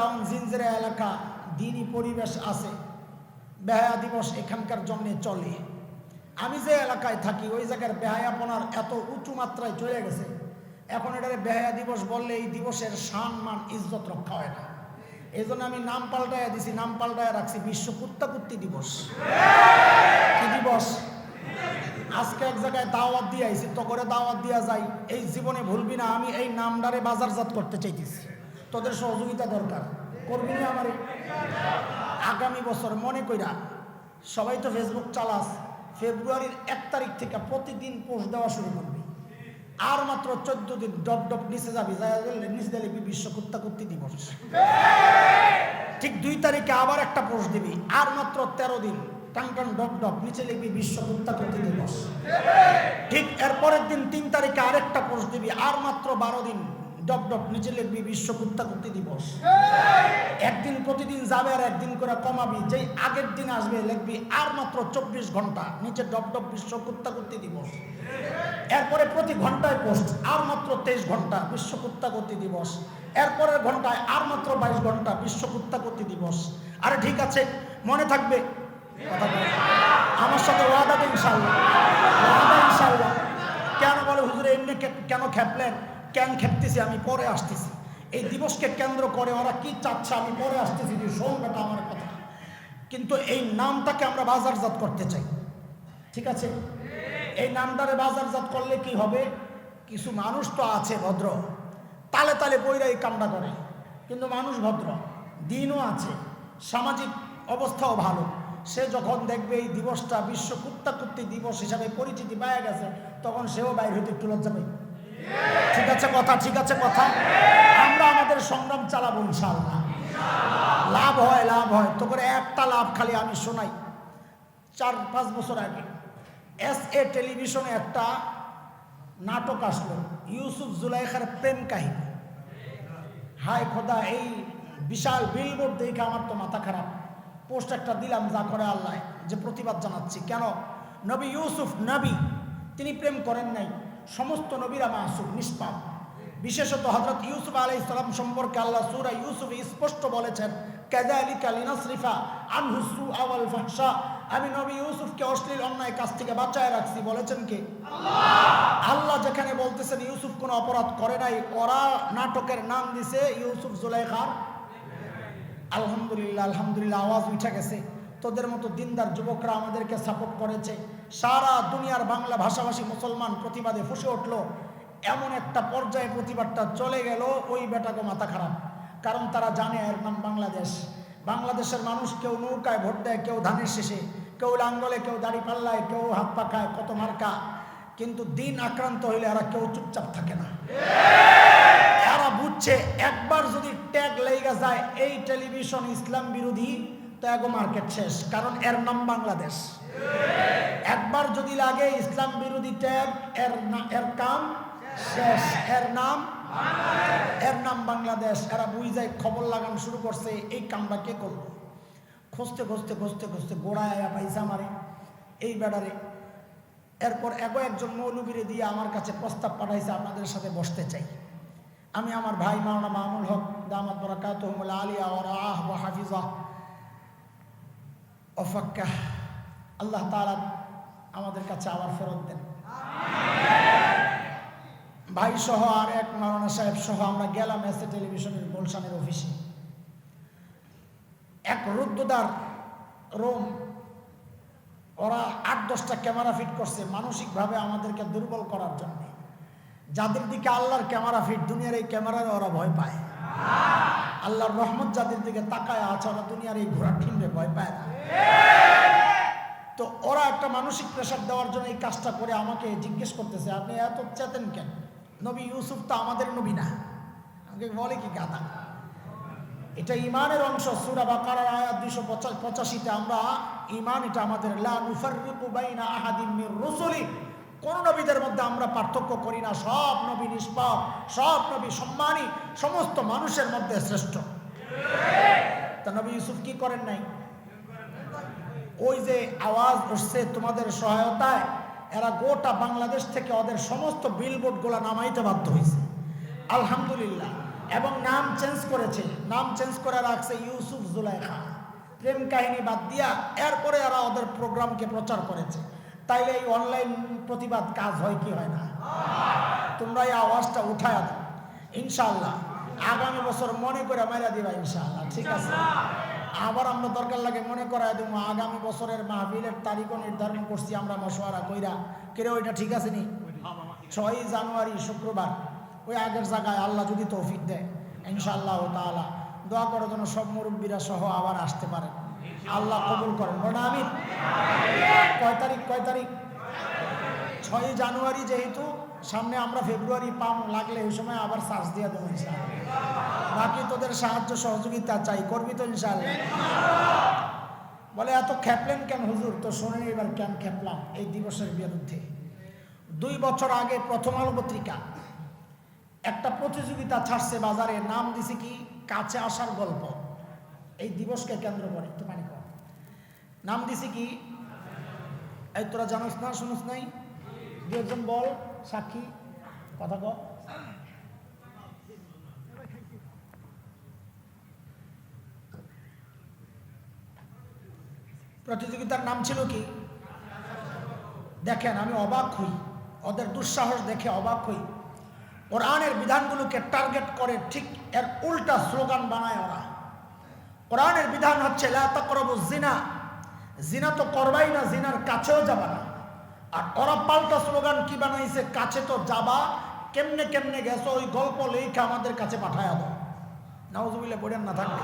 Town Jinjira এলাকা, দিনই পরিবেশ আছে। বেহায়া দিবস এখানকার জন্যে চলে। আমি যে এলাকায় থাকি, ওই জায়গার বেহায়াপনার এত উঁচু মাত্রায় চলে গেছে। এখন এটারে বেহায়া দিবস বললে এই দিবসের সম্মান মান, ইজ্জত রক্ষা হয় না। এই জন্য আমি নাম পাল্টায় দিছি, নাম পাল্টায় রাখছি, বিশ্ব কুত্তাকুত্তি দিবস। কি দিবস? আজকে এক জায়গায় দাওয়াত দিয়ে আইছি, তো করে দাওয়াত দিয়া যাই। এই জীবনে ভুলবি না, আমি এই নামডারে বাজারজাত করতে চাইতেছি। তোদের সহযোগিতা দরকার। করবি না আমারে? আগামী বছর মনে কইরা সবাই তো ফেসবুক চালাস ফেব্রুয়ারির এক তারিখ থেকে প্রতিদিন পোস্ট দেওয়া শুরু করবি। আর মাত্র চোদ্দ দিন ডব ডব নিচে যাবি নিচে দিলে বিশ্ব কুত্তাকুত্তি দিবস। ঠিক দুই তারিখে আবার একটা পোস্ট দিবি, আর মাত্র তেরো দিন টান ডব ডব নিচে লিখবি বিশ্ব দিবস। ঠিক এরপরের দিন তিন তারিখে আরেকটা পোস্ট দিবি, আর মাত্র বারো দিন ডব ডব নিচে লিখবি বিশ্ব কুত্তাকুত্তি দিবস। একদিন প্রতিদিন যাবে আর একদিন করে কমাবি। যেই আগের দিন আসবে লিখবি আর মাত্র চব্বিশ ঘণ্টা নিচে ডব ডব বিশ্ব কুত্তাকুত্তি দিবস। এরপরে প্রতি ঘন্টায় পোস্ট আর মাত্র তেইশ ঘণ্টা বিশ্ব কুত্তাকুত্তি দিবস। এরপরের ঘন্টায় আর মাত্র বাইশ ঘণ্টা বিশ্ব কুত্তাকুত্তি দিবস। আরে ঠিক আছে মনে থাকবে? আমার সাথে ওয়াদা দিন ইনশাল্লাহ ওয়াদা ইনশাল্লাহ কেন বলে হুজুরে এমনি কেন খেপলেন? কেন খেপতেছি, আমি পরে আসতেছি। এই দিবসকে কেন্দ্র করে ওরা কি চাচ্ছে, আমি পরে আসতেছি, যে বেটা আমার কথা। কিন্তু এই নামটাকে আমরা বাজারজাত করতে চাই। ঠিক আছে? এই নামটারে বাজারজাত করলে কি হবে? কিছু মানুষ তো আছে ভদ্র। তালে তালে বইরা এই কামটা করে, কিন্তু মানুষ ভদ্র। দিনও আছে, সামাজিক অবস্থাও ভালো। সে যখন দেখবে এই দিবসটা বিশ্ব কুত্তাকুত্তি দিবস হিসাবে পরিচিতি পাওয়া গেছে, তখন সেও বাইর হইতে একটু লজ্জা পাই ঠিক আছে কথা, ঠিক আছে কথা। আমরা আমাদের সংগ্রাম চালাবো ইনশাআল্লাহ। লাভ হয় লাভ হয়। তো করে একটা লাভ খালি আমি শোনাই। চার, পাঁচ বছর আগে এস এ টেলিভিশনে একটা নাটক আসলো, ইউসুফ জুলাইখার প্রেম কাহিনী। হায় খোদা, এই বিশাল বিলবোর্ড দেখে আমার তো মাথা খারাপ। পোস্ট একটা দিলাম যা করে আল্লাহ, যে প্রতিবাদ জানাচ্ছি। কেন? নবী ইউসুফ, নবী, তিনি প্রেম করেন নাই। সমস্ত নবীরা মাসুক নিষ্পাপ। বিশেষত হজরত ইউসুফ আলাই ইসলাম সম্পর্কে আল্লাহ সুরা ইউসুফ স্পষ্ট বলেছেন কাজালিকা লিনাসরিফা আনহুসু আওয়াল ফাহশা। আমি নবী ইউসুফকে অশ্লীল অন্যায় কাছ থেকে বাঁচায় রাখছি। বলেছেন কে? আল্লাহ যেখানে বলতেছেন ইউসুফ কোনো অপরাধ করে নাই করা নাটকের নাম দিছে ইউসুফ জুলাইখার। আলহামদুলিল্লাহ আলহামদুলিল্লাহ আওয়াজ উঠে গেছে। তোদের মতো দিনদার যুবকরা আমাদেরকে সাপোর্ট করেছে। সারা দুনিয়ার বাংলা ভাষাভাষী মুসলমান প্রতিবাদে ফুসে উঠল। এমন একটা পর্যায়ে প্রতিবাদটা চলে গেল, ওই বেটাকে মাথা খারাপ। কারণ তারা জানে এর নাম বাংলাদেশ। বাংলাদেশের মানুষ কেউ নৌকায় ভোট দেয়, কেউ ধানের শেষে, কেউ লাঙ্গলে, কেউ দাড়ি পাল্লায়, কেউ হাত পাখায়, কত মার্কা। কিন্তু দিন আক্রান্ত হইলে এরা কেউ চুপচাপ থাকে না। এরা বুঝছে, একবার যদি ট্যাগ লেগে যায়, এই টেলিভিশন ইসলাম বিরোধী এগো মার্কেট শেষ, কারণ এর নাম বাংলাদেশ। একবার যদি লাগে ইসলাম বিরোধী ট্যাগ, এর এর কাম শেষ। এর নাম এর নাম বাংলাদেশ। এরা বুঝায়, খবর লাগানো শুরু করছে, এই কামটা কে করল? খুঁজতে খুঁজতে খুঁজতে খুঁজতে গোড়ায় পাইসা মারে এই বেড়ারে এরপর এগো একজন মৌলবীরে দিয়ে আমার কাছে প্রস্তাব পাঠাইছে, আপনাদের সাথে বসতে চাই। আমি আমার ভাই মাওলানা মামুল হক, দামাত বরাকাতুহুমুল আলিয়া ওয়া রাআহ ওয়া হাফিজাহ অফাক্কা। আল্লাহ তাআলা আমাদের কাছে আবার ফেরত দেন। ভাই সহ আর এক মাওলানা সাহেব সহ আমরা গেলাম এসে টেলিভিশনের গুলশানের অফিসে। এক রুদ্রদার রোম, ওরা আট দশটা ক্যামেরা ফিট করছে মানসিকভাবে আমাদেরকে দুর্বল করার জন্য। যাদের দিকে আল্লাহর ক্যামেরা ফিট, দুনিয়ার এই ক্যামেরার ওরা ভয় পায়। আল্লাহর রহমত যাদের দিকে তাকায় আছে, ওরা দুনিয়ার এই ঘোড়া ঠিনবে ভয় পায় না। মানসিক প্রেশার দেওয়ার জন্য এই কাজটা করে আমাকে জিজ্ঞেস করতেছে, আপনি এত চেতেন কেন? নবী ইউসুফ তো আমাদের নবী না। আমাকে বলে কি গাদা এটা ইমানের অংশ, সুরা বাকারার আয়াত দুইশো পঁচাশিতে আমরা ইমান এটা আমাদের, লা নুফাররিকু বাইনা আহাদিম মির কোন নবীদের মধ্যে আমরা পার্থক্য করি না, সব নবী নিষ্পাপ, সব নবী সম্মানী, সমস্ত মানুষের মধ্যে শ্রেষ্ঠ। তা নবী ইউসুফ কি করেন নাই? ওই যে আওয়াজ উঠছে তোমাদের সহায়তায়, এরা গোটা বাংলাদেশ থেকে ওদের সমস্ত বিলবোর্ডগুলো নামাইতে বাধ্য হয়েছে আলহামদুলিল্লাহ। এবং নাম চেঞ্জ করেছে। নাম চেঞ্জ করে রাখছে ইউসুফ জুলাইখা। প্রেম কাহিনী বাদ দিয়া এরপরে এরা ওদের প্রোগ্রামকে প্রচার করেছে। তাইলে এই অনলাইন প্রতিবাদ কাজ হয় কি হয় না? তোমরা এই আওয়াজটা উঠায় ইনশাল্লাহ আগামী বছর মনে করে মাইরা দিবা ইনশাল্লাহ ঠিক আছে? আবার আমরা দরকার লাগে মনে করায় দেবো, আগামী বছরের মাহবিলের তারিখও নির্ধারণ করছি আমরা মশওয়ারা কইরা। কেরে ওইটা ঠিক আছে নি? ছয়ই জানুয়ারি, শুক্রবার। ওই আগের জায়গায় আল্লাহ যদি তৌফিক দেয়, ইনশাআল্লাহ তাআলা। দোয়া করার জন্য সব মুরব্বীরা সহ আবার আসতে পারে আল্লাহ কবুল করেন। কয় তারিখ কয় তারিখ? ছয়ই জানুয়ারি যেহেতু, সামনে আমরা ফেব্রুয়ারি পাম লাগলে ওই সময় আবার চার্জ দিয়ে দেবো ইনশাআল্লাহ। বাকি তোদের সাহায্য সহযোগিতা চাই, করবি তো ইনশাআল্লাহ। বলে, এত খেপলেন কেন হুজুর? তো শোনেন এবার কেন খেপলাম এই দিবসের বিরুদ্ধে। দুই বছর আগে প্রথম আলো পত্রিকা, একটা প্রতিযোগিতা ছাড়ছে বাজারে, নাম দিছে কি, কাছে আসার গল্প। এই দিবসকে কেন্দ্র করে, একটু পানি কর। নাম দিছে কি, এই তোরা জানোস না, শুনোস নাই? দু একজন বল, সাক্ষী, কথা কর প্রতিযোগিতার নাম ছিল কি? দেখেন, আমি অবাক হই। ওদের দুঃসাহস দেখে অবাক হই। কোরআনের বিধানগুলোকে টার্গেট করে ঠিক এর উল্টা স্লোগান বানায় ওরা। কোরআনের বিধান হচ্ছে করব জিনা। জিনা তো করবাই না, জিনার কাছেও যাবা না। আর ওরা পাল্টা স্লোগান কি বানাইছে? কাছে তো যাবা, কেমনে কেমনে গেছো, ওই গল্প লেখা আমাদের কাছে পাঠায় দাও। নওয়াজুবিল্লাহ পড়েন না থাকবে